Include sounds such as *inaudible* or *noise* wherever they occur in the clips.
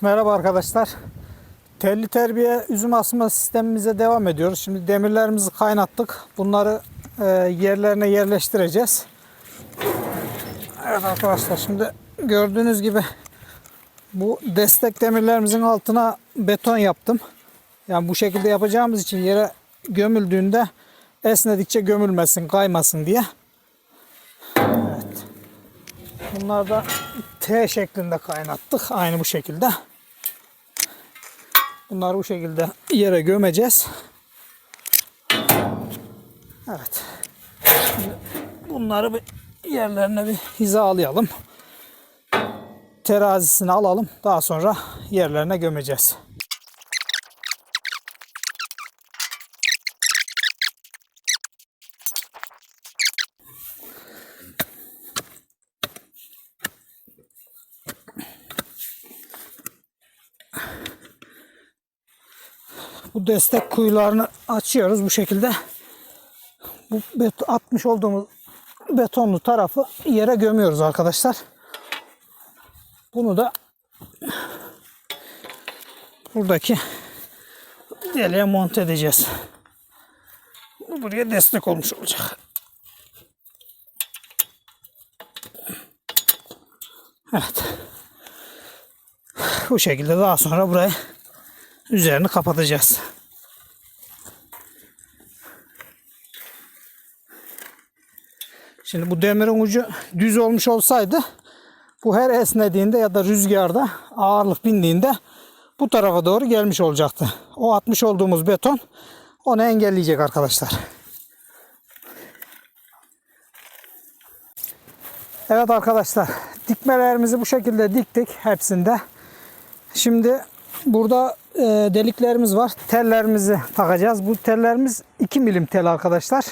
Merhaba arkadaşlar. Telli terbiye üzüm asma sistemimize devam ediyoruz. Şimdi demirlerimizi kaynattık. Bunları e, yerlerine yerleştireceğiz. Evet arkadaşlar şimdi gördüğünüz gibi bu destek demirlerimizin altına beton yaptım. Yani bu şekilde yapacağımız için yere gömüldüğünde esnedikçe gömülmesin, kaymasın diye. Evet. Bunlar da T şeklinde kaynattık. Aynı bu şekilde. Bunları bu şekilde yere gömeceğiz. Evet. Bunları bir yerlerine bir hizalayalım. Terazisini alalım. Daha sonra yerlerine gömeceğiz. Bu destek kuyularını açıyoruz bu şekilde. Bu atmış olduğumuz betonlu tarafı yere gömüyoruz arkadaşlar. Bunu da buradaki deliğe monte edeceğiz. Bu buraya destek olmuş olacak. Evet. Bu şekilde daha sonra burayı üzerini kapatacağız. Şimdi bu demirin ucu düz olmuş olsaydı bu her esnediğinde ya da rüzgarda ağırlık bindiğinde bu tarafa doğru gelmiş olacaktı. O atmış olduğumuz beton onu engelleyecek arkadaşlar. Evet arkadaşlar dikmelerimizi bu şekilde diktik hepsinde. Şimdi burada e, deliklerimiz var. Tellerimizi takacağız. Bu tellerimiz 2 milim tel arkadaşlar.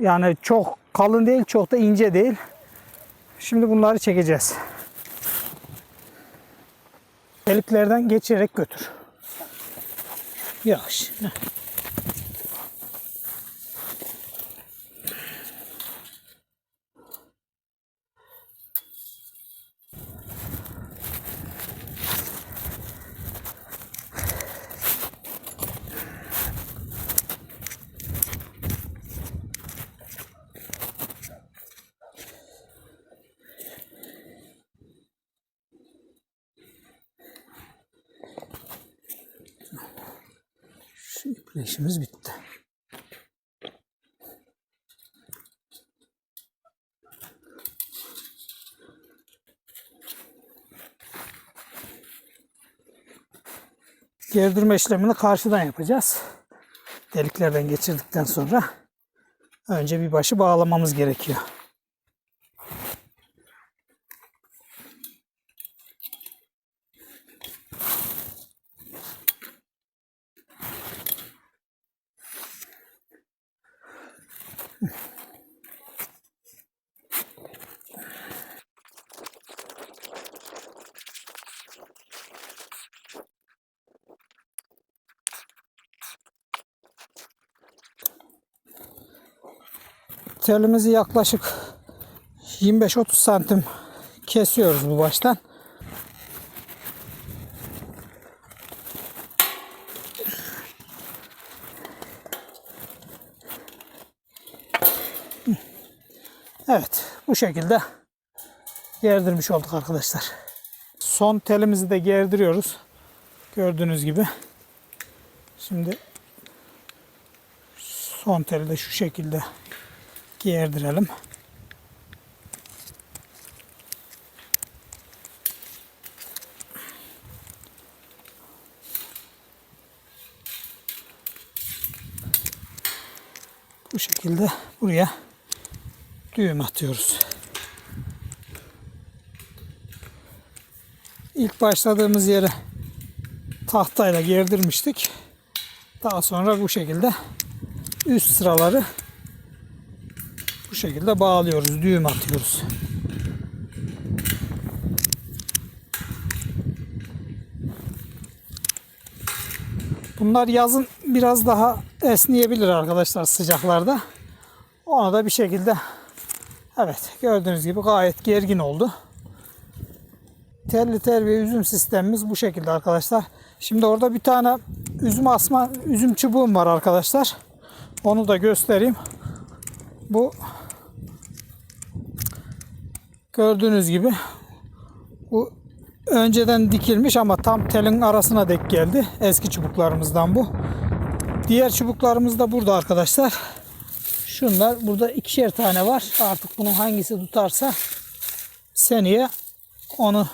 Yani çok kalın değil, çok da ince değil. Şimdi bunları çekeceğiz. Deliklerden geçerek götür. Yavaş. İple işimiz bitti. Gerdirme işlemini karşıdan yapacağız. Deliklerden geçirdikten sonra önce bir başı bağlamamız gerekiyor. Telimizi yaklaşık 25-30 santim kesiyoruz bu baştan. Evet bu şekilde gerdirmiş olduk arkadaşlar. Son telimizi de gerdiriyoruz. Gördüğünüz gibi. Şimdi son teli de şu şekilde gerdirelim. Bu şekilde buraya düğüm atıyoruz. İlk başladığımız yere tahtayla gerdirmiştik. Daha sonra bu şekilde üst sıraları bu şekilde bağlıyoruz. Düğüm atıyoruz. Bunlar yazın biraz daha esneyebilir arkadaşlar sıcaklarda. Onu da bir şekilde evet gördüğünüz gibi gayet gergin oldu. telli terbiye üzüm sistemimiz bu şekilde arkadaşlar. Şimdi orada bir tane üzüm asma üzüm çubuğum var arkadaşlar. Onu da göstereyim. Bu gördüğünüz gibi bu önceden dikilmiş ama tam telin arasına dek geldi. Eski çubuklarımızdan bu. Diğer çubuklarımız da burada arkadaşlar. Şunlar burada ikişer tane var. Artık bunun hangisi tutarsa seneye onu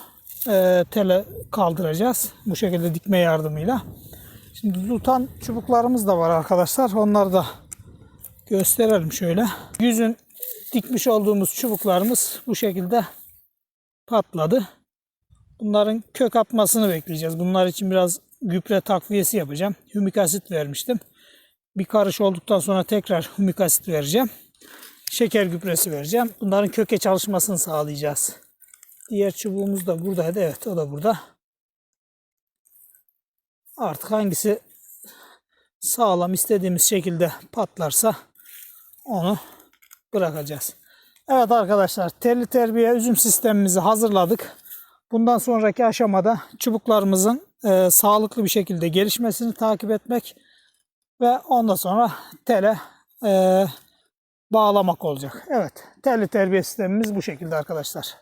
e, tele kaldıracağız. Bu şekilde dikme yardımıyla. Şimdi tutan çubuklarımız da var arkadaşlar. Onları da gösterelim şöyle. Yüzün dikmiş olduğumuz çubuklarımız bu şekilde patladı. Bunların kök atmasını bekleyeceğiz. Bunlar için biraz gübre takviyesi yapacağım. Hümik asit vermiştim. Bir karış olduktan sonra tekrar *laughs* hümik asit vereceğim. Şeker gübresi vereceğim. Bunların köke çalışmasını sağlayacağız. Diğer çubuğumuz da buradaydı. Evet o da burada. Artık hangisi sağlam istediğimiz şekilde patlarsa onu bırakacağız. Evet arkadaşlar telli terbiye üzüm sistemimizi hazırladık. Bundan sonraki aşamada çubuklarımızın e, sağlıklı bir şekilde gelişmesini takip etmek ve ondan sonra tele e, bağlamak olacak. Evet telli terbiye sistemimiz bu şekilde arkadaşlar.